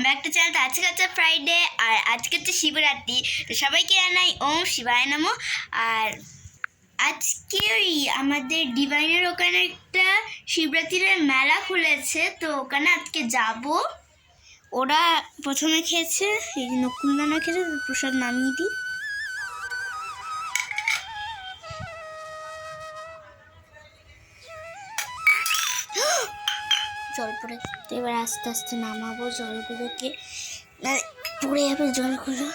Welcome back to channel আজকে হচ্ছে Friday আর আজকে হচ্ছে শিবরাত্রি। তো সবাইকে জানাই ওম শিবায় নমো। আর আজকে ওই আমাদের ডিভাইনের ওখানে একটা শিবরাত্রির মেলা খুলেছে, তো ওখানে আজকে যাব। ওরা প্রথমে খেয়েছে, এই নকুলদানা খেয়েছে প্রসাদ নামিয়ে দিই। জল পড়ে এবার আস্তে আস্তে নামাবো জলগুলোকে। পড়ে যাবে জলগুলো।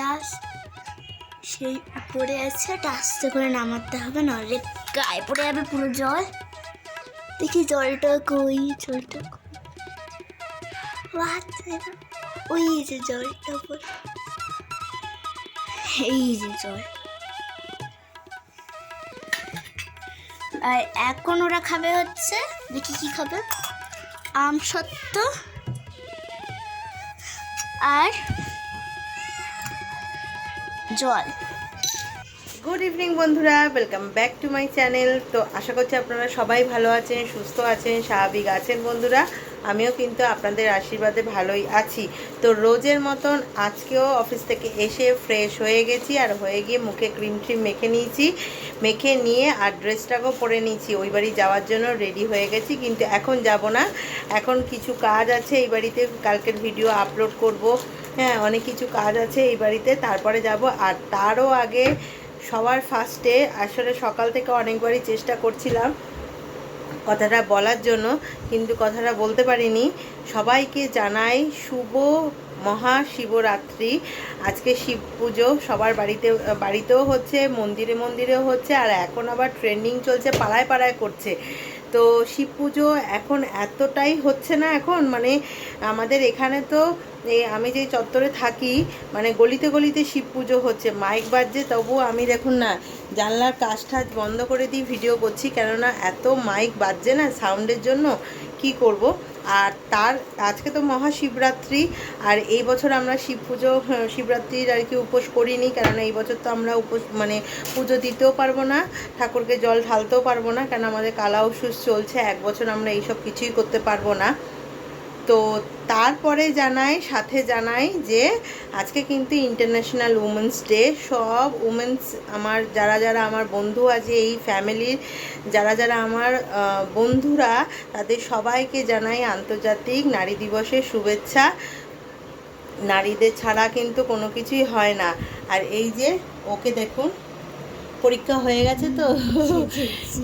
লাস্ট সেই উপরে আছে, ওটা আস্তে করে নামাতে হবে নাহলে গায়ে পড়ে যাবে পুরো জল। দেখি জলটা কই জলটা কই? ওই যে জলটা পড়ে। এই যে জল। আর এখন ওরা খাবে হচ্ছে, দেখি কি খাবে। আম সত্য আর জল। গুড ইভিনিং বন্ধুরা। Welcome back to my channel তো আশা করছি আপনারা সবাই ভালো আছেন, সুস্থ আছেন, স্বাভাবিক আছেন, বন্ধুরা। আমিও কিন্তু আপনাদের আশীর্বাদে ভালোই আছি। তো রোজের মতন আজকেও অফিস থেকে এসে ফ্রেশ হয়ে গেছি আর হয়ে গিয়ে মুখে ক্রিম ট্রিম মেখে নিয়েছি। মেখে নিয়ে আর ড্রেসটাকেও পরে নিয়েছি। ওই বাড়ি যাওয়ার জন্য রেডি হয়ে গেছি, কিন্তু এখন যাব না। এখন কিছু কাজ আছে, এই বাড়িতে কালকের ভিডিও আপলোড করব। হ্যাঁ অনেক কিছু কাজ আছে এই বাড়িতে। তারপরে যাব, আর তারও আগে সবার ফার্স্টে আসলে সকাল থেকে অনেকবারই চেষ্টা করছিলাম কথাটা বলার জন্য, কিন্তু কথাটা বলতে পারিনি। সবাইকে জানাই শুভ মহাশিবরাত্রি। আজকে শিব পুজো, সবার বাড়িতে, বাড়িতেও হচ্ছে, মন্দিরে, মন্দিরেও হচ্ছে, আর এখন আবার ট্রেন্ডিং চলছে, পাড়ায় পাড়ায় করছে। তো শিব পুজো এখন এতটাই হচ্ছে না এখন মানে আমাদের এখানে তো এই আমি যে চত্বরে থাকি মানে গলিতে গলিতে শিব পুজো হচ্ছে, মাইক বাজছে, তবু আমি দেখুন না, জানলার কাজ টাজ বন্ধ করে দিয়ে ভিডিও করছি, কেননা এত মাইক বাজছে না সাউন্ডের জন্য, কি করব? আর তার আজকে তো মহাশিবরাত্রি আর এই বছর আমরা শিব পুজো হ্যাঁ, শিবরাত্রির আর কি উপোস করিনি কারণ এই বছর তো আমরা উপোস মানে পুজো দিতেও পারব না ঠাকুরকে জল ঢালতেও পারব না কারণ আমাদের কালা ওষুধ চলছে এক বছর আমরা এইসব কিছুই করতে পারব না। তো তারপরে জানাই, সাথে জানাই যে আজকে কিন্তু ইন্টারন্যাশনাল উমেন্স ডে সব উমেন্স আমার, যারা যারা আমার বন্ধু আছে, এই ফ্যামিলির যারা যারা আমার বন্ধুরা, তাদের সবাইকে জানাই আন্তর্জাতিক নারী দিবসের শুভেচ্ছা। নারীদের ছাড়া কিন্তু কোনো কিছুই হয় না। আর এই যে, ওকে দেখুন। পরীক্ষা হয়ে গেছে তো।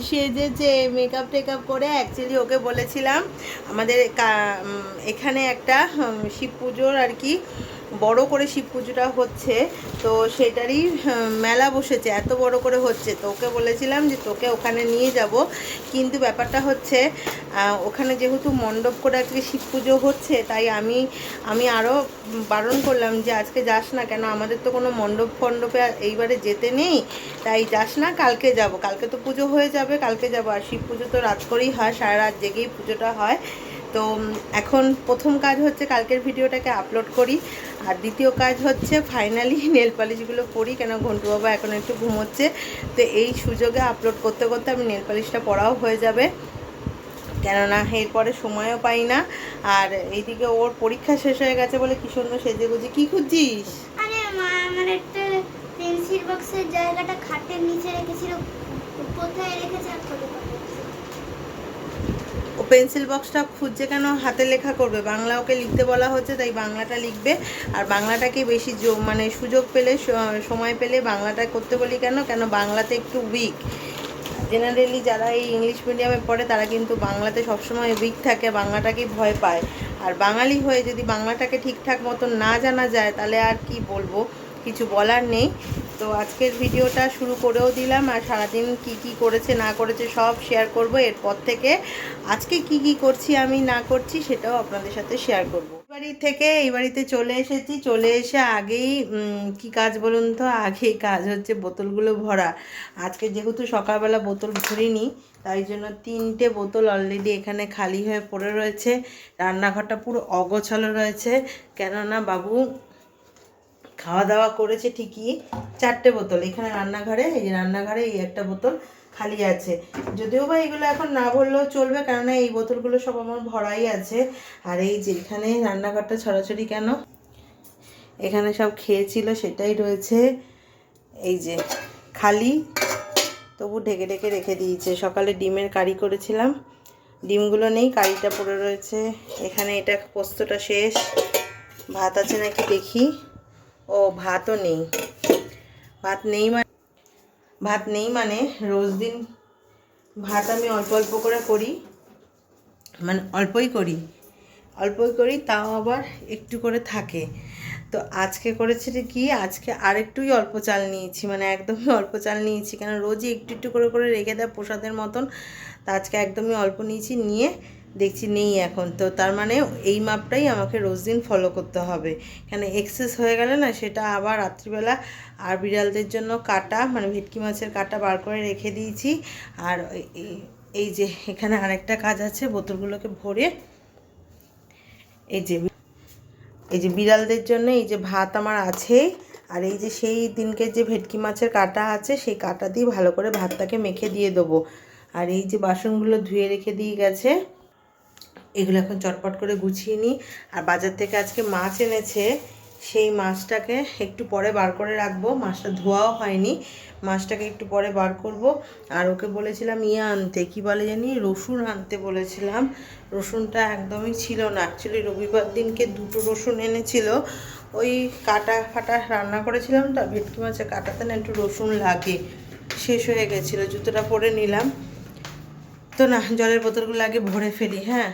সে যে মেকআপ টেকআপ করে অ্যাকচুয়ালি ওকে বলেছিলাম আমাদের এখানে একটা শিব পুজোর আর কি বড় করে শিব পুজোটা হচ্ছে, তো সেটারই মেলা বসেছে, এত বড় করে হচ্ছে। তো ওকে বলেছিলাম যে তোকে ওখানে নিয়ে যাব। কিন্তু ব্যাপারটা হচ্ছে ওখানে যেহেতু মণ্ডপ করে আজকে শিব পুজো হচ্ছে, তাই আমি আমি আরও বারণ করলাম যে আজকে যাস না কেন? আমাদের তো কোনো মণ্ডপ ফণ্ডপে এইবারে যেতে নেই। তাই যাস না, কালকে যাব। কালকে তো পুজো হয়ে যাবে, কালকে যাব। আর শিব পুজো তো রাত করেই হয়, সারা রাত জেগেই পুজোটা হয়। তো এখন প্রথম কাজ হচ্ছে কালকের ভিডিওটাকে আপলোড করি। আর দ্বিতীয় কাজ হচ্ছে ফাইনালি নেল পালিশগুলো পরি কেন ঘন্টু বাবা এখন একটু ঘুমোচ্ছে। তো এই সুযোগে আপলোড করতে করতে আমি নেল পালিশটা পড়াও হয়ে যাবে। কেননা এরপরে সময়ও পাই না। আর এইদিকে ওর পরীক্ষা শেষ হয়ে গেছে বলে কি সুন্দর সেজে গুজি, কি খুঁজছিস? আমার একটা জায়গাটা খাটের নিচে রেখেছিল, কোথায় রেখেছে আর খুঁজে পাচ্ছি না। ও পেন্সিল বক্সটা খুঁজছে কেন? হাতে লেখা করবে। বাংলা ওকে লিখতে বলা হচ্ছে, তাই বাংলাটা লিখবে। আর বাংলাটাকে বেশি মানে সুযোগ পেলে সময় পেলে বাংলাটা করতে বলি কেন? কেন বাংলাতে একটু উইক জেনারেলি যারা এই ইংলিশ মিডিয়ামে পড়ে, তারা কিন্তু বাংলাতে সবসময় উইক থাকে বাংলাটাকেই ভয় পায়। আর বাঙালি হয়ে যদি বাংলাটাকে ঠিকঠাক মতো না জানা যায়, তাহলে আর কি বলব? কিছু বলার নেই। তো আজকের ভিডিওটা শুরু করেও দিলাম আর সারাদিন কি কি করেছে, না করেছে সব শেয়ার করব। এরপর থেকে আজকে কি কি করছি, আমি না করছি সেটাও আপনাদের সাথে শেয়ার করব। বাড়ি থেকে এই বাড়িতে চলে এসেছি। চলে এসে আগেই কি কাজ বলুন তো? আগেই কাজ হচ্ছে বোতলগুলো ভরা। আজকে যেহেতু সকালবেলা বোতল ভরিনি, তাই জন্য তিনটে বোতল অলরেডি এখানে খালি হয়ে পড়ে রয়েছে। রান্নাঘরটা পুরো অগোছালো রয়েছে। কেননা বাবু খাওয়া দাওয়া করেছে ঠিকই। চারটে বোতল। এখানে রান্নাঘরে, এই রান্নাঘরে এই একটা বোতল খালি আছে। যদিও বা এগুলো এখন না বললেও চলবে, কেননা এই বোতলগুলো সব আমার ভরাই আছে। আর এই যে এখানে রান্নাঘরটা ছড়াছড়ি কেন? এখানে সব খেয়েছিল, সেটাই রয়েছে। এই যে খালি, তবু ঢেকে ঢেকে রেখে দিয়েছে। সকালে ডিমের কারি করেছিলাম। ডিমগুলো নেই, কারিটা পড়ে রয়েছে। এখানে এটা পোস্তটা শেষ। ভাত আছে নাকি দেখি। ও ভাতও নেই। ভাত নেই মানে ভাত নেই মানে রোজ দিন ভাত আমি অল্প অল্প করে করি। মানে অল্পই করি। অল্পই করি, তাও আবার একটু করে থাকে। তো আজকে করেছি কি, আজকে আরেকটুই অল্প চাল নিয়েছি। মানে একদমই অল্প চাল নিয়েছি, কেন রোজই একটু একটু করে করে রেখে দেয় প্রসাদের মতন। তা আজকে একদমই অল্প নিয়েছি, নিয়ে দেখছি নেই এখন। তো তার মানে এই মাপটাই আমাকে রোজ দিন ফলো করতে হবে। কেন এক্সেস হয়ে গেলে না সেটা আবার রাত্রিবেলা আর বিড়ালদের জন্য কাটা মানে ভেটকি মাছের কাটা বার করে রেখে দিয়েছি। আর এই- যে এখানে আরেকটা কাজ আছে, বোতলগুলোকে ভরে এই যে এই যে বিড়ালদের জন্য এই যে ভাত আমার আছে। আর এই যে সেই দিনকে যে ভেটকি মাছের কাটা আছে, সেই কাটা দিয়ে ভালো করে ভাতটাকে মেখে দিয়ে দেবো। আর এই যে বাসনগুলো ধুয়ে রেখে দিয়ে গেছে। এগুলো এখন চটপট করে গুছিয়ে নিই। আর বাজার থেকে আজকে মাছ এনেছে, সেই মাছটাকে একটু পরে বার করে রাখব। মাছটা ধোয়াও হয়নি, মাছটাকে একটু পরে বার করব। আর ওকে বলেছিলাম ইয়ে আনতে। কি বলে জানি? রসুন আনতে বলেছিলাম। রসুনটা একদমই ছিল না। অ্যাকচুয়ালি রবিবার দিনকে দুটো রসুন এনেছিল। ওই কাটা ফাটা রান্না করেছিলাম তা, ভেটকি মাছের কাটাতে না একটু রসুন লাগে। শেষ হয়ে গেছিল, জুতোটা পরে নিলাম। তো না, জলের বোতলগুলো আগে ভরে ফেলি হ্যাঁ?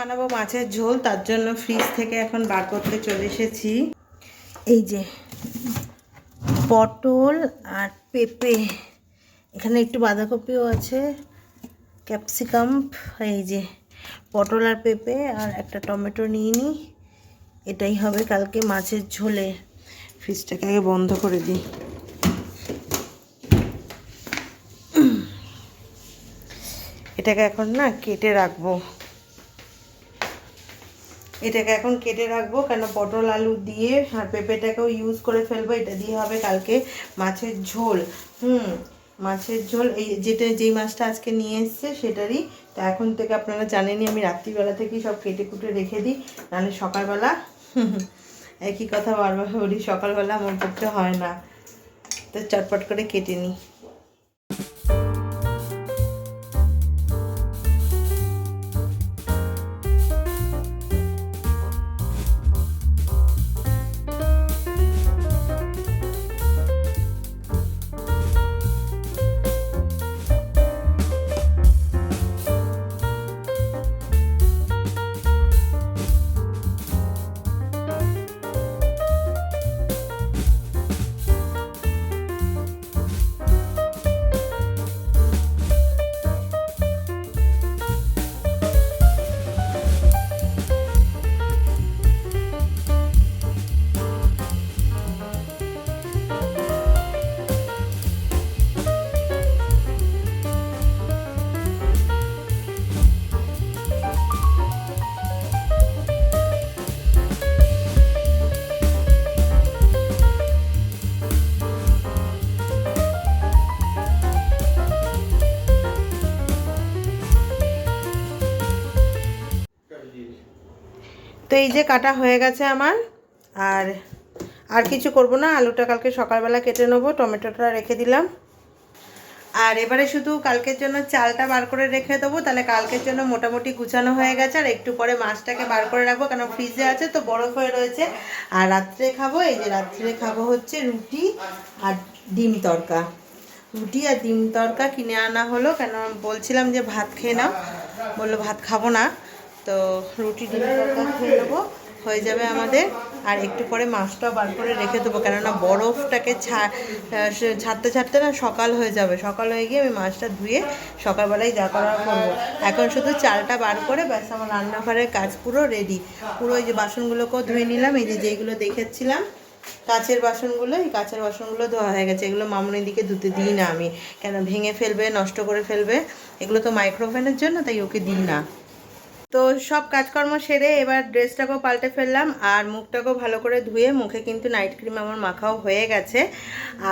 বানাবো মাছের ঝোল, তার জন্য ফ্রিজ থেকে এখন বার করতে চলে এসেছি। এই যে পটল আর পেঁপে, এখানে একটু বাঁধাকপিও আছে, ক্যাপসিকাম, এই যে পটল আর পেঁপে আর একটা টমেটো নিয়ে নিই এটাই হবে কালকে মাছের ঝোলে। ফ্রিজটাকে আগে বন্ধ করে দিই। এটাকে এখন না কেটে রাখব। এটাকে এখন কেটে রাখব, কেন পটল আলু দিয়ে আর পেঁপেটাকেও ইউজ করে ফেলব, এটা দিয়ে হবে কালকে মাছের ঝোল। হুম, মাছের ঝোল, এই যেটা যেই মাছটা আজকে নিয়ে এসছে সেটারই। তো এখন থেকে আপনারা জানেনই, আমি রাত্রিবেলা থেকেই সব কেটে কুটে রেখে দিই, নাহলে সকালবেলা একই কথা বারবার বলি, সকালবেলা আমার করতে হয় না। তো চটপট করে কেটে নিই। তো এই যে কাটা হয়ে গেছে আমার, আর আর কিছু করব না, আলুটা কালকে সকালবেলা কেটে নেব, টমেটোটা রেখে দিলাম। আর এবারে শুধু কালকের জন্য চালটা বার করে রেখে দেবো, তাহলে কালকের জন্য মোটামুটি গুছানো হয়ে গেছে, আর একটু পরে মাছটাকে বার করে রাখব কেন ফ্রিজে আছে তো বরফ হয়ে রয়েছে। আর রাত্রে খাব, এই যে রাত্রে খাব হচ্ছে রুটি আর ডিম তড়কা রুটি আর ডিম তড়কা কিনে আনা হলো, কেন বলছিলাম যে ভাত খেয়ে নাও, বলল ভাত খাব না। তো রুটি ডিমের তরকা খেয়ে নেব। হয়ে যাবে আমাদের। আর একটু পরে মাছটাও বার করে রেখে দেবো। কেননা বরফটাকে ছা- ছাড়তে ছাড়তে না সকাল হয়ে যাবে। সকাল হয়ে গিয়ে আমি মাছটা ধুয়ে সকালবেলায় যা করার করব। এখন শুধু চালটা বার করে ব্যাস আমার রান্নাঘরের কাজ পুরো রেডি পুরো ওই যে বাসনগুলোকেও ধুয়ে নিলাম। এই যে যেগুলো দেখেছিলাম, কাচের বাসনগুলো, এই কাচের বাসনগুলো ধোয়া হয়ে গেছে। এগুলো মামুনির দিকে ধুতে দিই না আমি। কেন ভেঙে ফেলবে, নষ্ট করে ফেলবে? এগুলো তো মাইক্রোওভেনের জন্য, তাই ওকে দিই না। তো সব কাজকর্ম সেরে এবার ড্রেসটাকেও পাল্টে ফেললাম আর মুখটাকেও ভালো করে ধুয়ে মুখে কিন্তু নাইট ক্রিম আমার মাখাও হয়ে গেছে।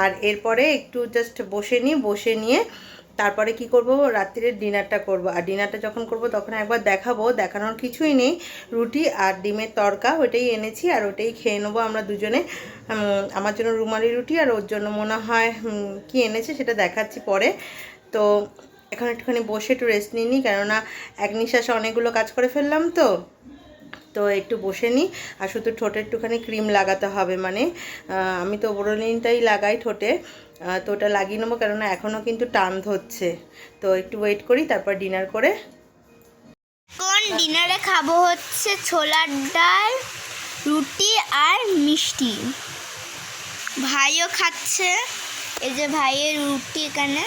আর এরপরে একটু জাস্ট বসে নিই, বসে নিয়ে তারপরে কি করব? রাত্রির ডিনারটা করব। আর ডিনারটা যখন করব তখন একবার দেখাবো, দেখানোর কিছুই নেই। রুটি আর ডিমের তরকা ওটাই এনেছি আর ওটাই খেয়ে নেব আমরা দুজনে। আমার জন্য রুমালি রুটি আর ওর জন্য মনে হয় কি এনেছে সেটা দেখাচ্ছি পরে। তো এখন একটুখানি বসে একটু রেস্ট নিই নি কেননা এক নিঃশ্বাসে অনেকগুলো কাজ করে ফেললাম তো। তো একটু বসে নিই, আর শুধু ঠোঁটে একটুখানি ক্রিম লাগাতে হবে মানে আমি তো ওরোলিনটাই লাগাই ঠোঁটে তো ওটা লাগিয়ে নেব, কেননা এখনও কিন্তু টান ধরছে। তো একটু ওয়েট করি, তারপর ডিনার করে। কোন ডিনারে খাব হচ্ছে ছোলার ডাল, রুটি আর মিষ্টি। ভাইও খাচ্ছে, এই যে ভাইয়ের রুটি এখানে।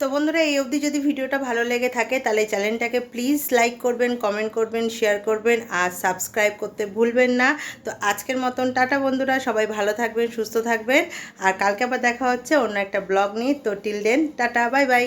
তো বন্ধুরা, এই অবধি যদি ভিডিওটা ভালো লেগে থাকে, তাহলে চ্যানেলটাকে প্লিজ লাইক করবেন কমেন্ট করবেন শেয়ার করবেন, আর সাবস্ক্রাইব করতে ভুলবেন না। তো আজকের মতন টাটা বন্ধুরা, সবাই ভালো থাকবেন, সুস্থ থাকবেন, আর কালকে আবার দেখা হচ্ছে অন্য একটা ব্লগ নিয়ে। তো till then tata bye bye